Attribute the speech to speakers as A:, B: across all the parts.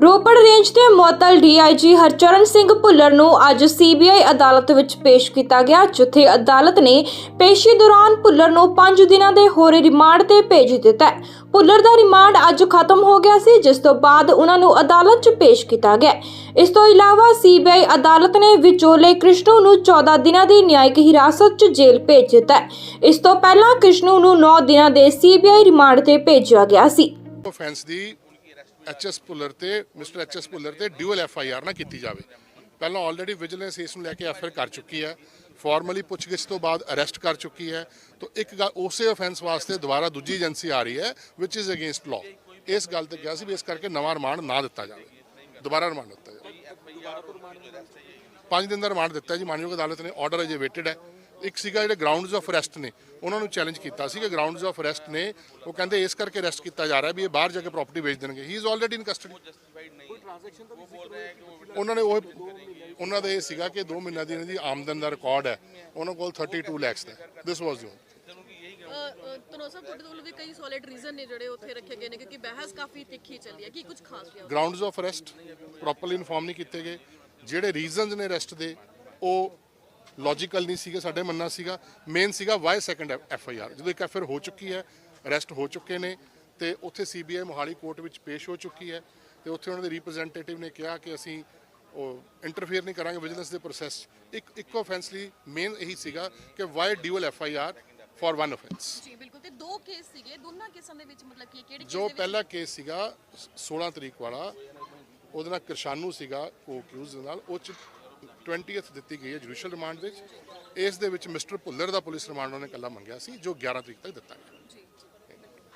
A: Ropar range ਦੇ ਮੁਅੱਤਲ DIG Harcharan Singh Bhullar ਨੂੰ ਅੱਜ ਸੀਬੀਆਈ ਅਦਾਲਤ ਵਿੱਚ ਪੇਸ਼ ਕੀਤਾ ਗਿਆ, ਜਿੱਥੇ ਅਦਾਲਤ ਨੇ ਪੇਸ਼ੀ ਦੌਰਾਨ ਭੁੱਲਰ ਨੂੰ 5 ਦਿਨਾਂ ਦੇ ਹੋਰ ਰਿਮਾਂਡ ਤੇ ਭੇਜ ਦਿੱਤਾ ਹੈ। ਭੁੱਲਰ ਦਾ ਰਿਮਾਂਡ ਅੱਜ ਖਤਮ ਹੋ ਗਿਆ ਸੀ, ਜਿਸ ਤੋਂ ਬਾਅਦ ਉਹਨਾਂ ਨੂੰ ਅਦਾਲਤ 'ਚ ਪੇਸ਼ ਕੀਤਾ ਗਿਆ ਇਸ ਤੋਂ ਇਲਾਵਾ ਸੀਬੀਆਈ ਅਦਾਲਤ ਨੇ ਵਿਚੋਲੇ ਕ੍ਰਿਸ਼ਨੂ ਨੂੰ 14 ਦਿਨਾਂ ਦੀ ਨਿਆਇਕ ਹਿਰਾਸਤ 'ਚ ਜੇਲ੍ਹ ਭੇਜ ਦਿੱਤਾ ਹੈ। ਇਸ ਤੋਂ ਪਹਿਲਾਂ ਕ੍ਰਿਸ਼ਨੂ ਨੂੰ 9 ਦਿਨਾਂ ਦੇ ਸੀਬੀਆਈ ਰਿਮਾਂਡ ਤੇ ਭੇਜਿਆ ਗਿਆ ਸੀ।
B: ਆਫੈਂਸ ਦੀ ਐਚਐਸ ਪੁੱਲਰ ਤੇ ਮਿਸਟਰ ਐਚਐਸ ਪੁੱਲਰ ਤੇ ਡਿਊਅਲ ਐਫਆਈਆਰ ਨਾ ਕੀਤੀ ਜਾਵੇ। ਪਹਿਲਾਂ ਆਲਰੇਡੀ ਵਿਜੀਲੈਂਸ ਇਸ ਨੂੰ ਲੈ ਕੇ ਐਫਆਈਆਰ ਕਰ ਚੁੱਕੀ ਹੈ। ਫਾਰਮਲੀ ਪੁੱਛਗਿੱਛ ਤੋਂ ਬਾਅਦ ਅਰੈਸਟ ਕਰ ਚੁੱਕੀ ਹੈ। ਤਾਂ ਇੱਕ ਗੱਲ ਉਸੇ ਆਫੈਂਸ ਵਾਸਤੇ ਦੁਬਾਰਾ ਦੂਜੀ ਏਜੰਸੀ ਆ ਰਹੀ ਹੈ ਵਿਚ ਇਜ਼ ਅਗੇਂਸਟ ਲਾਅ ਇਸ ਗੱਲ ਤੇ ਕਿਹਾ ਸੀ ਵੀ ਇਸ ਕਰਕੇ ਨਵਾਂ ਰਿਮਾਂਡ ਨਾ ਦਿੱਤਾ ਜਾਵੇ। ਦੁਬਾਰਾ ਰਿਮਾਂਡ ਦਿੱਤਾ ਜਾਵੇ। ਪੰਜ ਦਿਨ ਦਾ ਰਿਮਾਂਡ ਦਿੱਤਾ ਜੀ, ਮਾਨਯੋਗ ਅਦਾਲਤ ਨੇ ਆਰਡਰ ਅਜੇ ਵੇਟਡ ਹੈ। ਇੱਕ ਸੀਗਾ ਜਿਹੜੇ ਗਰਾਊਂਡਸ ਆਫ ਅਰੈਸਟ ਨੇ ਉਹਨਾਂ ਨੂੰ ਚੈਲੰਜ ਕੀਤਾ ਸੀ ਕਿ ਗਰਾਊਂਡਸ ਆਫ ਅਰੈਸਟ ਨੇ। ਉਹ ਕਹਿੰਦੇ ਇਸ ਕਰਕੇ ਅਰੈਸਟ ਕੀਤਾ ਜਾ ਰਿਹਾ ਵੀ ਇਹ ਬਾਹਰ ਜਾ ਕੇ ਪ੍ਰਾਪਰਟੀ ਵੇਚ ਦੇਣਗੇ। He is already in custody ਉਹਨਾਂ ਨੇ ਉਹ ਉਹਨਾਂ ਦਾ ਇਹ ਸੀਗਾ ਕਿ 2 ਮਹੀਨਿਆਂ ਦੀ ਇਹਨਾਂ ਦੀ ਆਮਦਨ ਦਾ ਰਿਕਾਰਡ ਹੈ। ਉਹਨਾਂ ਕੋਲ 32 ਲੱਖ ਦਾ। ਦਿਸ ਵਾਸ ਯੂ
C: ਤਨੋ ਸਾਹਿਬ ਤੁਹਾਡੇ ਵੱਲੋਂ ਵੀ ਕਈ ਸੋਲਿਡ ਰੀਜ਼ਨ ਨੇ ਜਿਹੜੇ ਉੱਥੇ ਰੱਖੇ ਗਏ ਨੇ ਕਿਉਂਕਿ ਬਹਿਸ ਕਾਫੀ ਤਿੱਖੀ ਚੱਲੀ ਹੈ। ਕੀ ਕੁਝ ਖਾਸ ਰਿਹਾ
B: grounds of arrest properly inform ਨਹੀਂ ਕੀਤੇ ਗਏ। ਜਿਹੜੇ ਰੀਜ਼ਨਸ ਨੇ ਅਰੈਸਟ ਦੇ ਉਹ ਲੌਜੀਕਲ ਨਹੀਂ ਸੀਗੇ ਸਾਡੇ ਮੰਨਣਾ ਸੀਗਾ। ਮੇਨ ਸੀਗਾ why second F I R ਜਦੋਂ ਇੱਕ ਐਫ ਹੋ ਚੁੱਕੀ ਹੈ ਅਰੈਸਟ ਹੋ ਚੁੱਕੇ ਨੇ ਤੇ ਉੱਥੇ ਸੀਬੀਆਈ ਮੋਹਾਲੀ ਕੋਰਟ ਵਿੱਚ ਪੇਸ਼ ਹੋ ਚੁੱਕੀ ਹੈ ਤੇ ਉੱਥੇ ਉਹਨਾਂ ਦੇ ਰਿਪਰੈਜ਼ੈਂਟੇਟਿਵ ਨੇ ਕਿਹਾ ਕਿ ਅਸੀਂ ਉਹ ਇੰਟਰਫੇਅਰ ਨਹੀਂ ਕਰਾਂਗੇ ਵਿਜੀਲੈਂਸ ਦੇ ਪ੍ਰੋਸੈਸ ਇੱਕ ਇੱਕ ਆਫੈਂਸ ਲਈ ਮੇਨ ਇਹੀ ਸੀਗਾ ਕਿ why dual F I R for one offence
C: ਜੀ ਬਿਲਕੁਲ। ਤੇ ਦੋ ਕੇਸ ਸੀਗੇ ਦੋਨਾਂ ਕੇਸਾਂ ਦੇ ਵਿੱਚ ਮਤਲਬ ਕੀ ਕਿਹੜੇ
B: ਜੋ ਪਹਿਲਾ ਕੇਸ ਸੀਗਾ 16 ਤਰੀਕ ਵਾਲਾ ਉਹਦੇ ਨਾਲ ਕਿਰਸ਼ਾਨੂ ਸੀਗਾ ਕੋ ਅਕਿਊਜ਼ ਨਾਲ ਉਹ ਚ 20th ਦਿੱਤੀ ਗਈ ਹੈ ਜੁਡੀਸ਼ੀਅਲ ਰਿਮਾਂਡ ਵਿੱਚ। ਇਸ ਦੇ ਵਿੱਚ ਮਿਸਟਰ ਭੁੱਲਰ ਦਾ ਪੁਲਿਸ ਰਿਮਾਂਡ ਉਹਨੇ ਕੱਲਾ ਮੰਗਿਆ ਸੀ ਜੋ 11 ਤਰੀਕ ਤੱਕ ਦਿੱਤਾ ਗਿਆ।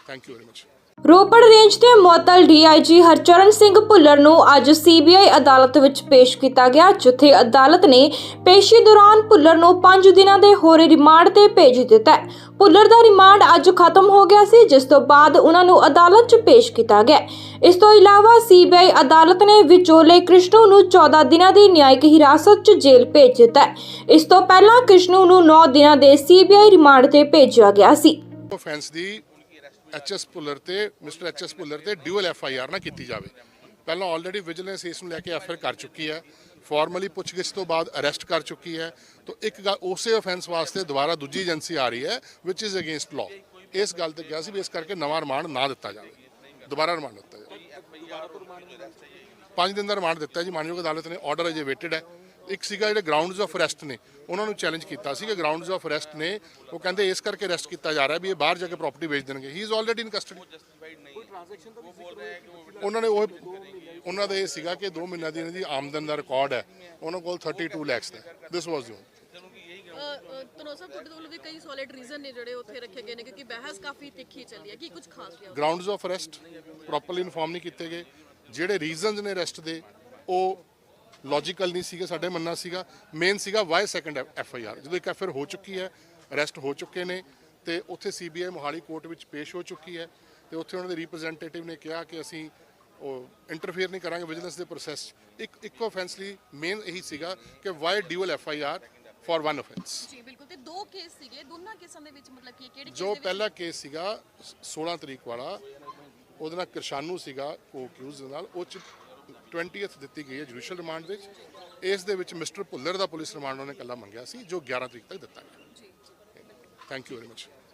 B: Thank you very much
A: Ropar range ਦੇ ਮੁਅੱਤਲ ਡੀਆਈਜੀ ਹਰਚਰਨ ਸਿੰਘ ਭੁੱਲਰ ਨੂੰ ਅੱਜ ਸੀਬੀਆਈ ਅਦਾਲਤ ਵਿੱਚ ਪੇਸ਼ ਕੀਤਾ ਗਿਆ, ਜਿੱਥੇ ਅਦਾਲਤ ਨੇ ਪੇਸ਼ੀ ਦੌਰਾਨ ਭੁੱਲਰ ਨੂੰ 5 ਦਿਨਾਂ ਦੇ ਹੋਰ ਰਿਮਾਂਡ ਤੇ ਭੇਜ ਦਿੱਤਾ। ਭੁੱਲਰ ਦਾ ਰਿਮਾਂਡ ਅੱਜ ਖਤਮ ਹੋ ਗਿਆ ਸੀ, ਜਿਸ ਤੋਂ ਬਾਅਦ ਉਹਨਾਂ ਨੂੰ ਅਦਾਲਤ 'ਚ ਪੇਸ਼ ਕੀਤਾ ਗਿਆ। ਇਸ ਤੋਂ ਇਲਾਵਾ ਸੀਬੀਆਈ ਅਦਾਲਤ ਨੇ ਵਿਚੋਲੇ ਕ੍ਰਿਸ਼ਨੂ ਨੂੰ 14 ਦਿਨਾਂ ਦੀ ਨਿਆਇਕ ਹਿਰਾਸਤ 'ਚ ਜੇਲ੍ਹ ਭੇਜ ਦਿੱਤਾ। ਇਸ ਤੋਂ ਪਹਿਲਾਂ ਕ੍ਰਿਸ਼ਨੂ ਨੂੰ 9 ਦਿਨਾਂ ਦੇ ਸੀਬੀਆਈ ਰਿਮਾਂਡ ਤੇ ਭੇਜਿਆ ਗਿਆ ਸੀ।
B: ਆਫੈਂਸ ਦੀ ਐਚਐਸ ਪੁੱਲਰ ਤੇ ਮਿਸਟਰ ਐਚਐਸ ਪੁੱਲਰ ਤੇ ਡਿਊਅਲ ਐਫਆਈਆਰ ਨਾ ਕੀਤੀ ਜਾਵੇ। ਪਹਿਲਾਂ ਆਲਰੇਡੀ ਵਿਜੀਲੈਂਸ ਇਸ ਨੂੰ ਲੈ ਕੇ ਐਫਆਈਆਰ ਕਰ ਚੁੱਕੀ ਹੈ। ਫਾਰਮਲੀ ਪੁੱਛਗਿੱਛ ਤੋਂ ਬਾਅਦ ਅਰੈਸਟ ਕਰ ਚੁੱਕੀ ਹੈ। ਤਾਂ ਇੱਕ ਉਸੇ ਆਫੈਂਸ ਵਾਸਤੇ ਦੁਬਾਰਾ ਦੂਜੀ ਏਜੰਸੀ ਆ ਰਹੀ ਹੈ ਵਿਚ ਇਜ਼ ਅਗੇਂਸਟ ਲਾਅ ਇਸ ਗੱਲ ਤੇ ਕਿਹਾ ਸੀ ਵੀ ਇਸ ਕਰਕੇ ਨਵਾਂ ਰਿਮਾਂਡ ਨਾ ਦਿੱਤਾ ਜਾਵੇ। ਦੁਬਾਰਾ ਰਿਮਾਂਡ ਦਿੱਤਾ ਜਾਵੇ। ਪੰਜ ਦਿਨ ਦਾ ਰਿਮਾਂਡ ਦਿੱਤਾ ਜੀ। ਮਾਨਯੋਗ ਅਦਾਲਤ ਨੇ ਆਰਡਰ ਅਜੇ ਵੇਟਡ ਹੈ। ਇੱਕ ਸੀਗਾ ਜਿਹੜੇ ਗਰਾਊਂਡਸ ਆਫ ਅਰੈਸਟ ਨੇ ਉਹਨਾਂ ਨੂੰ ਚੈਲੰਜ ਕੀਤਾ ਸੀ ਕਿ ਗਰਾਊਂਡਸ ਆਫ ਅਰੈਸਟ ਨੇ ਉਹ ਕਹਿੰਦੇ ਇਸ ਕਰਕੇ ਅਰੈਸਟ ਕੀਤਾ ਜਾ ਰਿਹਾ ਵੀ ਇਹ ਬਾਹਰ ਜਾ ਕੇ ਪ੍ਰਾਪਰਟੀ ਵੇਚ ਦੇਣਗੇ। He is already in custody ਉਹਨਾਂ ਨੇ ਉਹ ਉਹਨਾਂ ਦਾ ਇਹ ਸੀਗਾ ਕਿ 2 ਮਹੀਨਿਆਂ ਦੀ ਇਹਨਾਂ ਦੀ ਆਮਦਨ ਦਾ ਰਿਕਾਰਡ ਹੈ। ਉਹਨਾਂ ਕੋਲ 32 ਲੱਖ ਦਾ ਦਿਸ ਵਾਸ ਯੂ
C: ਤਨੋ ਸਾਹਿਬ ਤੁਹਾਡੇ ਵੱਲੋਂ ਵੀ ਕਈ ਸੋਲਿਡ ਰੀਜ਼ਨ ਨੇ ਜਿਹੜੇ ਉੱਥੇ ਰੱਖੇ ਗਏ ਨੇ ਕਿਉਂਕਿ ਬਹਿਸ ਕਾਫੀ ਤਿੱਖੀ ਚੱਲੀ ਹੈ। ਕੀ ਕੁਝ ਖਾਸ ਰਿਹਾ?
B: Grounds of arrest properly inform ਨਹੀਂ ਕੀਤੇ ਗਏ। ਜਿਹੜੇ ਰੀਜ਼ਨਸ ਨੇ ਅਰੈਸਟ ਦੇ ਉਹ ਲੌਜੀਕਲ ਨਹੀਂ ਸੀਗੇ ਸਾਡੇ ਮੰਨਣਾ ਸੀਗਾ। ਮੇਨ ਸੀਗਾ why second F I R ਜਦੋਂ ਇੱਕ ਐਫ ਹੋ ਚੁੱਕੀ ਹੈ ਅਰੈਸਟ ਹੋ ਚੁੱਕੇ ਨੇ ਤੇ ਉੱਥੇ ਸੀਬੀਆਈ ਮੋਹਾਲੀ ਕੋਰਟ ਵਿੱਚ ਪੇਸ਼ ਹੋ ਚੁੱਕੀ ਹੈ ਤੇ ਉੱਥੇ ਉਹਨਾਂ ਦੇ ਰਿਪਰੈਜ਼ੈਂਟੇਟਿਵ ਨੇ ਕਿਹਾ ਕਿ ਅਸੀਂ ਉਹ ਇੰਟਰਫੇਅਰ ਨਹੀਂ ਕਰਾਂਗੇ ਵਿਜੀਲੈਂਸ ਦੇ ਪ੍ਰੋਸੈਸ ਇੱਕ ਇੱਕ ਆਫੈਂਸ ਲਈ ਮੇਨ ਇਹੀ ਸੀਗਾ ਕਿ why dual F I R for one offence
C: ਜੀ ਬਿਲਕੁਲ। ਤੇ ਦੋ ਕੇਸ ਸੀਗੇ ਦੋਨਾਂ ਕੇਸਾਂ ਦੇ ਵਿੱਚ ਮਤਲਬ ਕੀ ਕਿਹੜੇ
B: ਜੋ ਪਹਿਲਾ ਕੇਸ ਸੀਗਾ 16 ਤਰੀਕ ਵਾਲਾ ਉਹਦੇ ਨਾਲ ਕਿਰਸ਼ਾਨੂ ਸੀਗਾ ਕੋ ਅਕਿਊਜ਼ ਦੇ ਨਾਲ ਉਹ ਚ 20th ਦਿੱਤੀ ਗਈ ਹੈ ਜੁਡੀਸ਼ੀਅਲ ਰਿਮਾਂਡ ਵਿੱਚ। ਇਸ ਦੇ ਵਿੱਚ ਮਿਸਟਰ ਭੁੱਲਰ ਦਾ ਪੁਲਿਸ ਰਿਮਾਂਡ ਉਹਨੇ ਕੱਲਾ ਮੰਗਿਆ ਸੀ ਜੋ 11 ਤਰੀਕ ਤੱਕ ਦਿੱਤਾ ਗਿਆ। Thank you very much